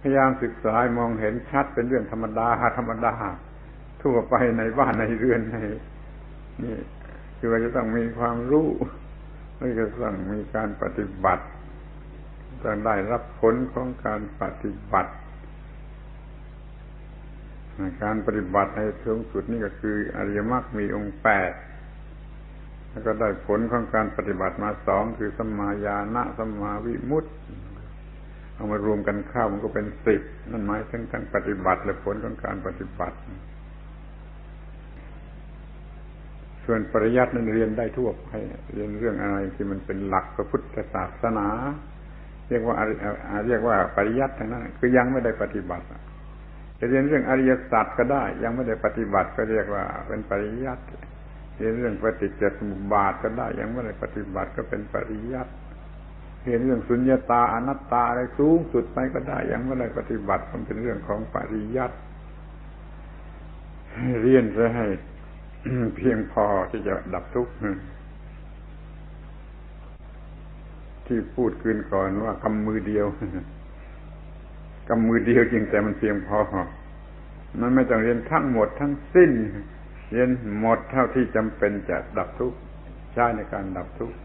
พยายามศึกษามองเห็นชัดเป็นเรื่องธรรมดาธรรมดา ทั่วไปในบ้านในเรือนในนี่คือว่าจะต้องมีความรู้แล้วก็ต้องมีการปฏิบัติต้องได้รับผลของการปฏิบัติ การปฏิบัติในสูงสุดนี่ก็คือ อริยมรรคมีองค์แปดแล้วก็ได้ผลของการปฏิบัติมาสองคือสมมาญาณะสมมาวิมุตติ เอามารวมกันเข้ามันก็เป็นสิบนั่นหมายถึงทั้งปฏิบัติและผลของการปฏิบัติ ส่วนปริยัตินั้นเรียนได้ทั่วไปเรียนเรื่องอะไรที่มันเป็นหลักพระพุทธศาสนา เรียกว่าเรียกว่าปริยัติทั้งนั้นคือยังไม่ได้ปฏิบัติจะเรียนเรื่องอริยสัจก็ได้ ยังไม่ได้ปฏิบัติก็เรียกว่าเป็นปริยัติเรียนเรื่องปฏิจจสมุปบาทก็ได้ ยังไม่ได้ปฏิบัติก็เป็นปริยัติ เรียนเรื่องสุญญตาอนัตตาอะไรสูงสุดไปก็ได้ยังไม่ได้ปฏิบัติมันเป็นเรื่องของปริยัติเรียนจะให้เพียงพอที่จะดับทุกข์ที่พูดคืนก่อนว่ากำมือเดียวกำมือเดียวจริงแต่มันเพียงพอมันไม่ต้องเรียนทั้งหมดทั้งสิ้น เรียนหมดเท่าที่จำเป็นจะดับทุกข์ใช้ในการดับทุกข์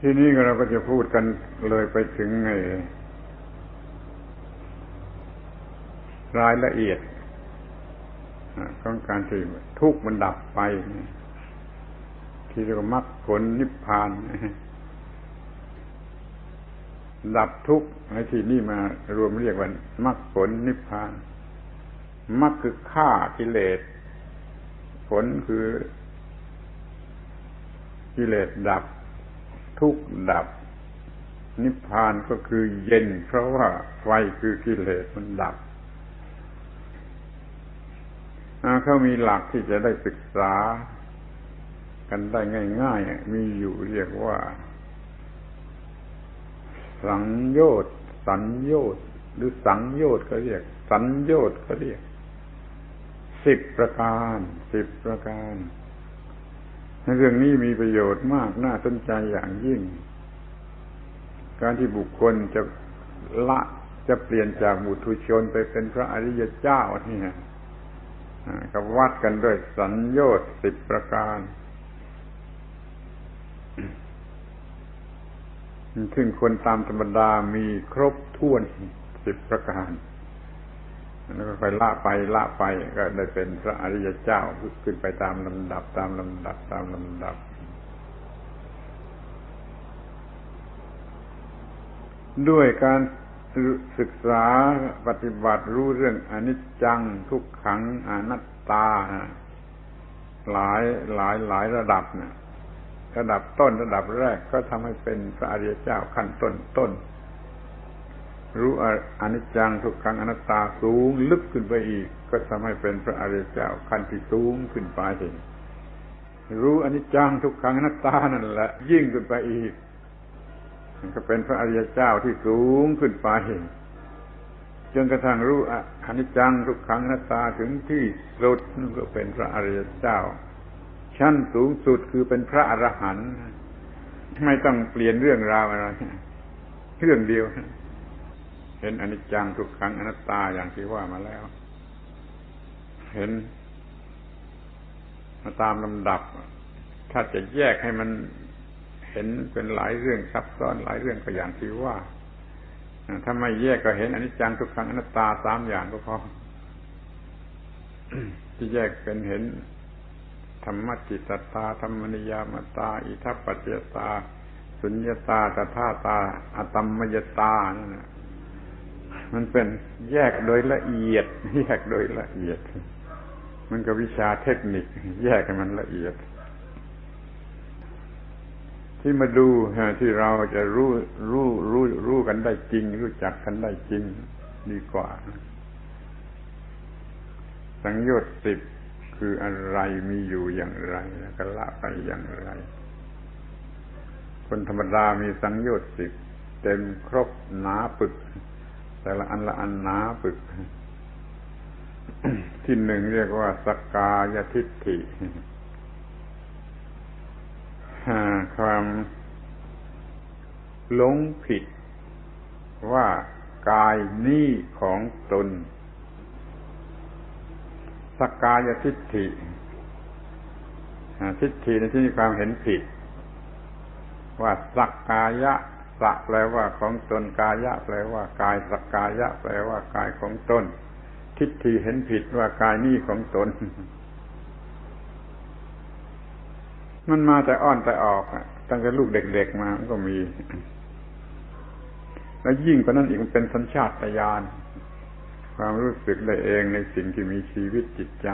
ทีนี้เราก็จะพูดกันเลยไปถึงไงรายละเอียดของการที่ทุกข์มันดับไป ที่เรียกว่ามรรคผลนิพพาน ดับทุกข์ในที่นี่มารวมเรียกว่ามรรคผลนิพพานมรรคคือฆ่ากิเลส ผลคือกิเลสดับ ทุกข์ดับ นิพพานก็คือเย็น เพราะว่าไฟคือกิเลสมันดับเขามีหลักที่จะได้ศึกษา กันได้ง่ายๆ มีอยู่เรียกว่า สังโยชน์สัญโยชน์หรือสังโยชน์ก็เรียก สัญโยชน์ก็เรียกสิบประการสิบประการ เรื่องนี้มีประโยชน์มากน่าสนใจอย่างยิ่ง การที่บุคคลจะละจะเปลี่ยนจากบุตุชนไปเป็นพระอริยเจ้าเนี่ยก็วัดกันด้วยสัญโยชน์สิบประการ ซึ่งคนตามธรรมดามีครบถ้วนสิบประการ แล้วก็ไปละไปละไปก็ได้เป็นพระอริยเจ้าขึ้นไปตามลำดับตามลำดับตามลำดับ ด้วยการศึกษาปฏิบัติรู้เรื่องอนิจจังทุกขังอนัตตา หลายหลายหลายระดับเนี่ยระดับต้นระดับแรกก็ทำให้เป็นพระอริยเจ้าขั้นต้นต้น รู้อนิจจังทุกขังอนัตตาสูงลึกขึ้นไปอีก ก็ทำให้เป็นพระอริยเจ้าขั้นที่สูงขึ้นไปรู้อนิจจังทุกขังอนัตตานั่นแหละ ยิ่งขึ้นไปอีกก็เป็นพระอริยเจ้าที่สูงขึ้นไปจนกระทั่งรู้อนิจจังทุกขังอนัตตาถึงที่สุดก็เป็นพระอริยเจ้า ชั้นสูงสุดคือเป็นพระอรหันต์ไม่ต้องเปลี่ยนเรื่องราวอะไรเรื่องเดียว เห็นอนิจจังทุกขังอนัตตาอย่างที่ว่ามาแล้ว เห็นมาตามลำดับ ถ้าจะแยกให้มันเห็นเป็นหลายเรื่องซับซ้อนหลายเรื่องก็อย่างที่ว่าถ้าไม่แยกก็เห็นอนิจจังทุกขังอนัตตาสามอย่างก็พอที่แยกเป็นเห็นธรรมจิตตาธรรมนิยามตา อิทัปปัจจตา สุญญตาตถาตา อตัมมยตานั่น มันเป็นแยกโดยละเอียด แยกโดยละเอียด มันก็วิชาเทคนิค แยกให้มันละเอียด ที่มาดูที่เราจะรู้รู้รู้รู้กันได้จริง รู้จักกันได้จริงดีกว่าสังโยชน์สิบคืออะไรมีอยู่อย่างไรแล้วก็ละไปอย่างไร คนธรรมดามีสังโยชน์สิบเต็มครบหนาปึก แต่ละอันละอันหนาปึก ที่หนึ่งเรียกว่าสกกายทิฏฐิความหลงผิดว่ากายนี้ของตนสกกายทิฏฐิทิฏฐิในที่นี้ความเห็นผิด ว่าสักกายะ สักแปลว่าของตนกายะ แปลว่ากายสักกายะ แปลว่ากายของตนทิฏฐิเห็นผิดว่ากายนี้ของตน มันมาแต่อ้อนแต่ออกตั้งแต่ลูกเด็กๆมามันก็มี แล้วยิ่งกว่านั้นอีกมันเป็นสัญชาตญาณความรู้สึกได้เองในสิ่งที่มีชีวิตจิตใจ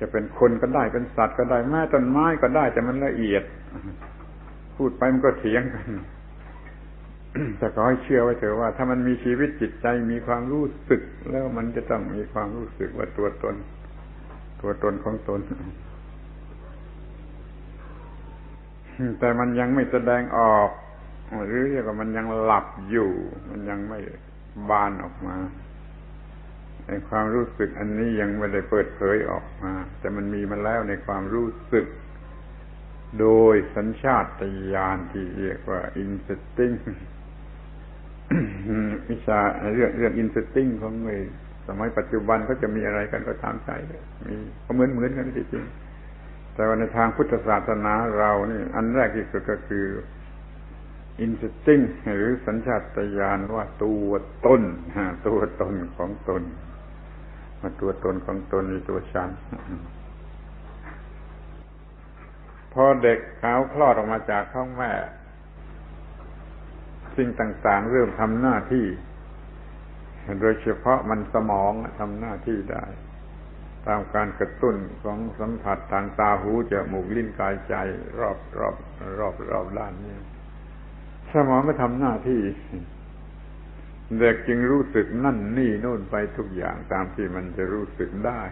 จะเป็นคนก็ได้เป็นสัตว์ก็ได้แม้ต้นไม้ก็ได้แต่มันละเอียด พูดไปมันก็เถียงกันแต่ขอให้เชื่อไว้เถอะว่า ถ้ามันมีชีวิตจิตใจมีความรู้สึก แล้วมันจะต้องมีความรู้สึกว่าตัวตน ตัวตนของตน แต่มันยังไม่แสดงออก หรือเรียกว่ามันยังหลับอยู่ มันยังไม่บานออกมาในความรู้สึกอันนี้ยังไม่ได้เปิดเผยออกมา แต่มันมีมาแล้วในความรู้สึก โดยสัญชาตญาณที่เรียกว่า instinct วิชาเรื่องเรื่อง instinct ของในสมัยปัจจุบันก็จะมีอะไรกันก็ตามใจมีก็เหมือนเหมือนกันจริงแต่ว่าในทางพุทธศาสนาเรานี่ อันแรกที่สุดก็คืออินสติ้งหรือสัญชาตญาณว่าตัวตนตัวตนของตนมาตัวตนของตนในตัวฉัน พอเด็กขาวคลอดออกมาจากท้องแม่ สิ่งต่างๆ เริ่มทำหน้าที่ โดยเฉพาะมันสมองทำหน้าที่ได้ ตามการกระตุ้นของสัมผัสทางตาหูจมูกลิ้นกายใจ รอบรอบรอบรอบด้านนี้สมองก็ทำหน้าที่ เด็กจึงรู้สึกนั่นนี่โน่นไปทุกอย่างตามที่มันจะรู้สึกได้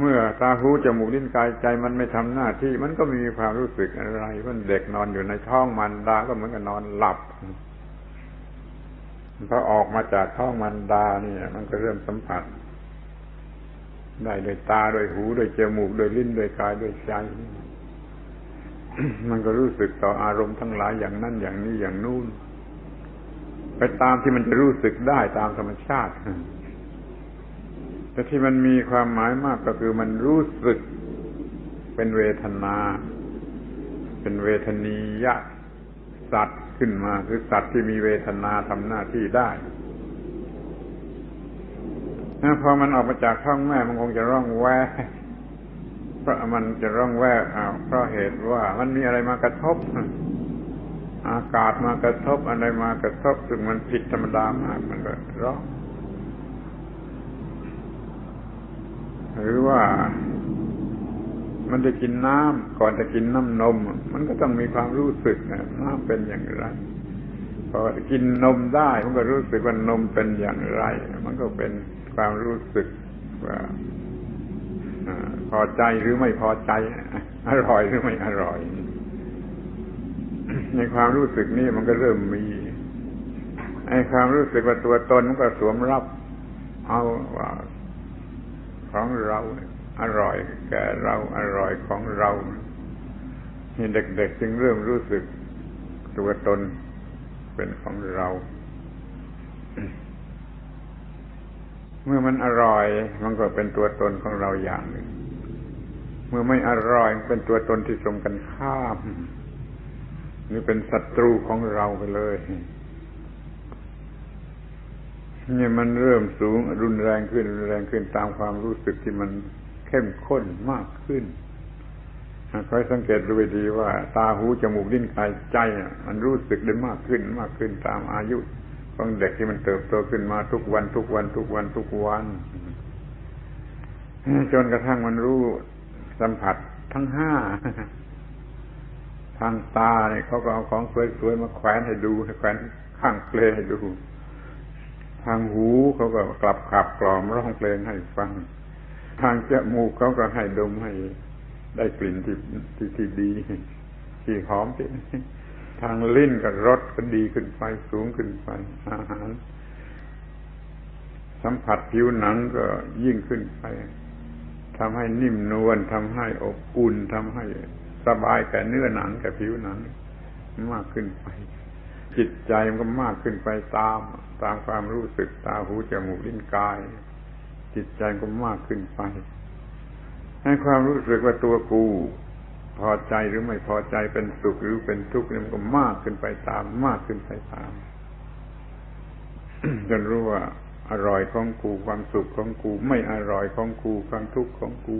เมื่อตาหูจมูกลิ้นกายใจมันไม่ทำหน้าที่ มันก็มีความรู้สึกอะไรมันเด็กนอนอยู่ในท้องมันดาก็เหมือนกับนอนหลับพอออกมาจากท้องมันดาเนี่ย มันก็เริ่มสัมผัสได้โดยตาโดยหูโดยจมูกโดยลิ้นโดยกายโดยใจมันก็รู้สึกต่ออารมณ์ทั้งหลายอย่างนั้นอย่างนี้อย่างนู้นไปตามที่มันจะรู้สึกได้ตามธรรมชาติ แต่ที่มันมีความหมายมากก็คือมันรู้สึกเป็นเวทนา เป็นเวทนียะสัตว์ขึ้นมาคือสัตว์ที่มีเวทนาทำหน้าที่ได้พอมันออกมาจากท้องแม่มันคงจะร้องแวเพราะมันจะร้องแววเพราะเหตุว่ามันมีอะไรมากระทบ อากาศมากระทบอะไรมากระทบ ซึ่งมันผิดธรรมดามากมันก็ร้อง หรือว่ามันจะกินน้ำก่อนจะกินน้ำนม มันก็ต้องมีความรู้สึกนะน้ำเป็นอย่างไรพอกินนมได้มันก็รู้สึกว่านมเป็นอย่างไร มันก็เป็นความรู้สึกว่าพอใจหรือไม่พอใจ อร่อยหรือไม่อร่อย ในความรู้สึกนี้มันก็เริ่มมีไอ้ความรู้สึกว่าตัวตนมันก็สวมรับ เอาว่า ของเรา อร่อยแก่เราอร่อยของเรานี่เด็กๆจึงเริ่มรู้สึกตัวตนเป็นของเรา เมื่อมันอร่อยมันก็เป็นตัวตนของเราอย่างหนึ่ง เมื่อไม่อร่อยเป็นตัวตนที่ตรงกันข้าม นี่เป็นศัตรูของเราไปเลย นี่มันเริ่มสูงรุนแรงขึ้นรุนแรงขึ้นตามความรู้สึกที่มันเข้มข้นมากขึ้นคอยสังเกตดูดีว่า ตาหูจมูกลิ้นกายใจมันรู้สึกได้มากขึ้นมากขึ้นตามอายุของเด็กที่มันเติบโตขึ้นมาทุกวันทุกวันทุกวันทุกวันจนกระทั่งมันรู้สัมผัสทั้งห้าทางตาเนี่ยเขาก็เอาของสวยๆมาแขวนให้ดูให้แขวนข้างเพลให้ดู ทางหูเขาก็กลับขับกล่อมร้องเพลงให้ฟัง ทางจมูกเขาก็ให้ดมให้ได้กลิ่นที่ที่ที่ดีที่หอมที่ทางลิ้นกับรสก็ดีขึ้นไปสูงขึ้นไปอาหาร สัมผัสผิวหนังก็ยิ่งขึ้นไปทำให้นิ่มนวลทำให้อบอุ่นทำให้สบายแก่เนื้อหนังแก่ผิวหนังมากขึ้นไป จิตใจมันก็มากขึ้นไปตาม ตามความรู้สึกตาหูจมูกลิ้นกาย จิตใจก็มากขึ้นไป ให้ความรู้สึกว่าตัวกูพอใจหรือไม่พอใจเป็นสุขหรือเป็นทุกข์นี่มันก็มากขึ้นไปตาม มากขึ้นไปตามจนรู้ว่าอร่อยของกูความสุขของกู ไม่อร่อยของกูความทุกข์ของกู